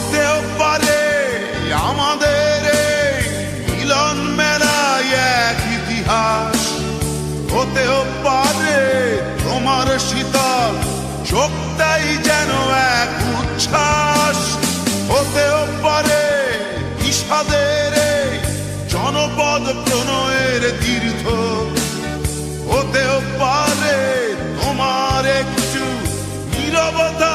হতেও পারে, আমাদের মিলন মেলায় এক ইতিহাস। হতেও পারে, তোমার শীতল চোখটাই যেন এক উচ্ছ্বাস। হতেও পারে বিষাদের জনপদ প্রণয়ের তীর্থ হতেও পারে, তোমার একটু নীরবতা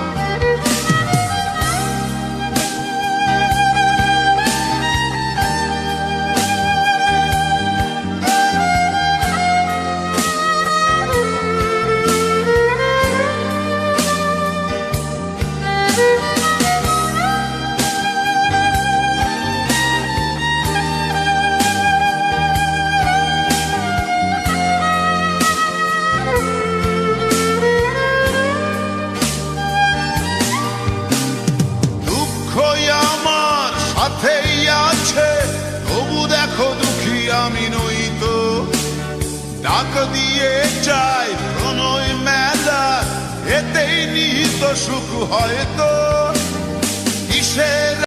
সাথেই আছে তবু দেখো দুঃখী আমি নই তো। ডাক দিয়ে চাই প্রণয় সুখ হয়তো